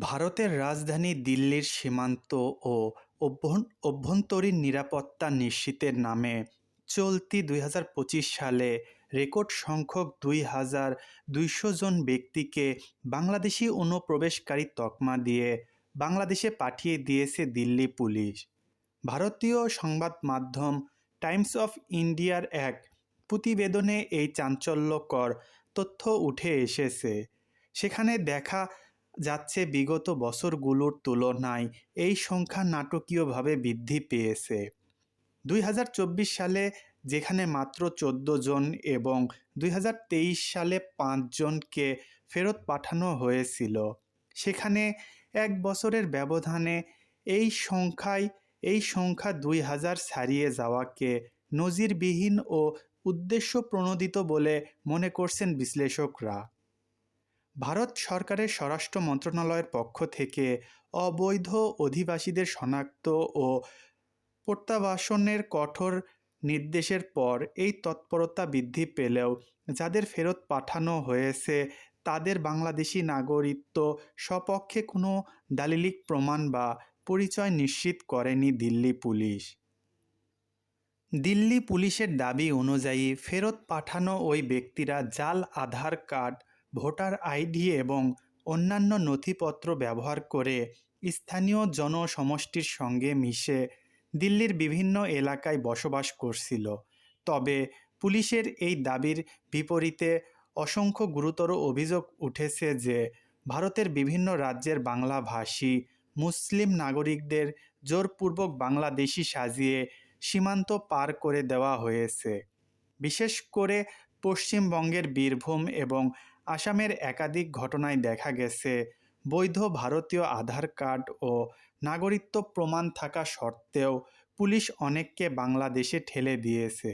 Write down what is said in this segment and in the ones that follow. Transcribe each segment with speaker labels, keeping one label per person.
Speaker 1: ভারতের রাজধানী দিল্লির সীমান্ত ও অভ্যন- অভ্যন্তরীণ নিরাপত্তা নিশ্চিতের নামে চলতি দুই হাজার পঁচিশ সালে রেকর্ড সংখ্যক দুই হাজার দুইশো জন ব্যক্তিকে বাংলাদেশি অনুপ্রবেশকারী তকমা দিয়ে বাংলাদেশে পাঠিয়ে দিয়েছে দিল্লি পুলিশ। ভারতীয় সংবাদ মাধ্যম টাইমস অফ ইন্ডিয়ার এক প্রতিবেদনে এই চাঞ্চল্যকর তথ্য উঠে এসেছে। সেখানে দেখা যাচ্ছে বিগত বছরগুলোর তুলনায়। এই সংখ্যা নাটকীয়ভাবে বৃদ্ধি পেয়েছে। দুই হাজার চব্বিশ সালে যেখানে মাত্র চোদ্দ জন এবং দুই হাজার তেইশ সালে পাঁচজনকে ফেরত পাঠানো হয়েছিল, সেখানে এক বছরের ব্যবধানে এই সংখ্যায় এই সংখ্যা দুই হাজার ছাড়িয়ে যাওয়াকে নজিরবিহীন ও উদ্দেশ্য প্রণোদিত বলে মনে করছেন বিশ্লেষকরা। ভারত সরকারের স্বরাষ্ট্র মন্ত্রণালয়ের পক্ষ থেকে অবৈধ অধিবাসীদের শনাক্ত ও প্রত্যাবাসনের কঠোর নির্দেশের পর এই তৎপরতা বৃদ্ধি পেলেও যাদের ফেরত পাঠানো হয়েছে, তাদের বাংলাদেশি নাগরিকত্ব সপক্ষে কোনো দালিলিক প্রমাণ বা পরিচয় নিশ্চিত করেনি দিল্লি পুলিশ। দিল্লি পুলিশের দাবি অনুযায়ী ফেরত পাঠানো ওই ব্যক্তিরা জাল, আধার কার্ড ভোটার আইডি এবং অন্যান্য নথিপত্র ব্যবহার করে স্থানীয় জনসমষ্টির সঙ্গে মিশে দিল্লির বিভিন্ন এলাকায় বসবাস করছিল। তবে পুলিশের এই দাবির বিপরীতে অসংখ্য গুরুতর অভিযোগ উঠেছে যে ভারতের বিভিন্ন রাজ্যের বাংলাভাষী মুসলিম নাগরিকদের জোরপূর্বক বাংলাদেশি সাজিয়ে সীমান্ত পার করে দেওয়া হয়েছে। বিশেষ করে পশ্চিমবঙ্গের বীরভূম এবং আসামের একাধিক ঘটনায় দেখা গেছে, বৈধ ভারতীয় আধার কার্ড ও নাগরিকত্ব প্রমাণ থাকা সত্ত্বেও পুলিশ অনেককে বাংলাদেশে ঠেলে দিয়েছে।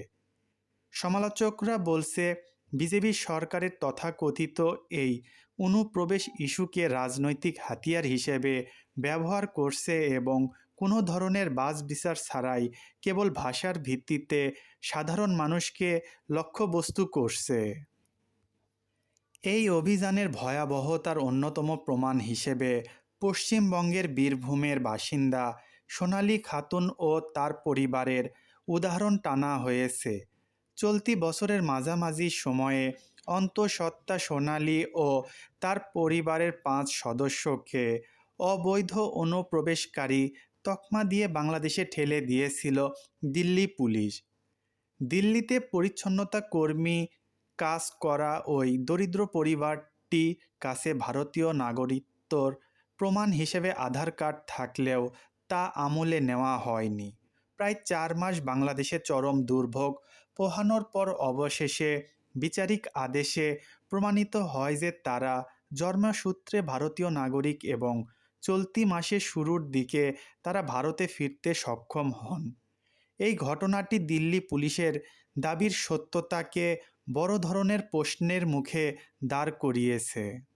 Speaker 1: সমালোচকরা বলছে, বিজেপি সরকারের তথাকথিত এই অনুপ্রবেশ ইস্যুকে রাজনৈতিক হাতিয়ার হিসেবে ব্যবহার করছে এবং কোনো ধরনের বাস বিচার ছাড়াই কেবল ভাষার ভিত্তিতে সাধারণ মানুষকে লক্ষ্যবস্তু করছে। এই অভিযানের ভয়াবহতার অন্যতম প্রমাণ হিসেবে পশ্চিমবঙ্গের বীরভূমের বাসিন্দা সোনালী খাতুন ও তার পরিবারের উদাহরণ টানা হয়েছে। চলতি বছরের মাঝামাঝি সময়ে অন্তঃসত্ত্বা সোনালী ও তার পরিবারের পাঁচ সদস্যকে অবৈধ অনুপ্রবেশকারী তকমা দিয়ে বাংলাদেশে ঠেলে দিয়েছিল দিল্লি পুলিশ। দিল্লিতে পরিচ্ছন্নতা কর্মী কাজ করা ওই দরিদ্র পরিবারটি কাছে ভারতীয় নাগরিকত্বর প্রমাণ হিসেবে আধার কার্ড থাকলেও তা আমলে নেওয়া হয়নি। প্রায় চার মাস বাংলাদেশে চরম দুর্ভোগ পোহানোর পর অবশেষে বিচারিক আদেশে প্রমাণিত হয় যে তারা জন্মসূত্রে ভারতীয় নাগরিক এবং চলতি মাসের শুরুর দিকে তারা ভারতে ফিরতে সক্ষম হন। এই ঘটনাটি দিল্লি পুলিশের দাবির সত্যতাকে বড় ধরনের প্রশ্নের মুখে দাঁড় করিয়েছে।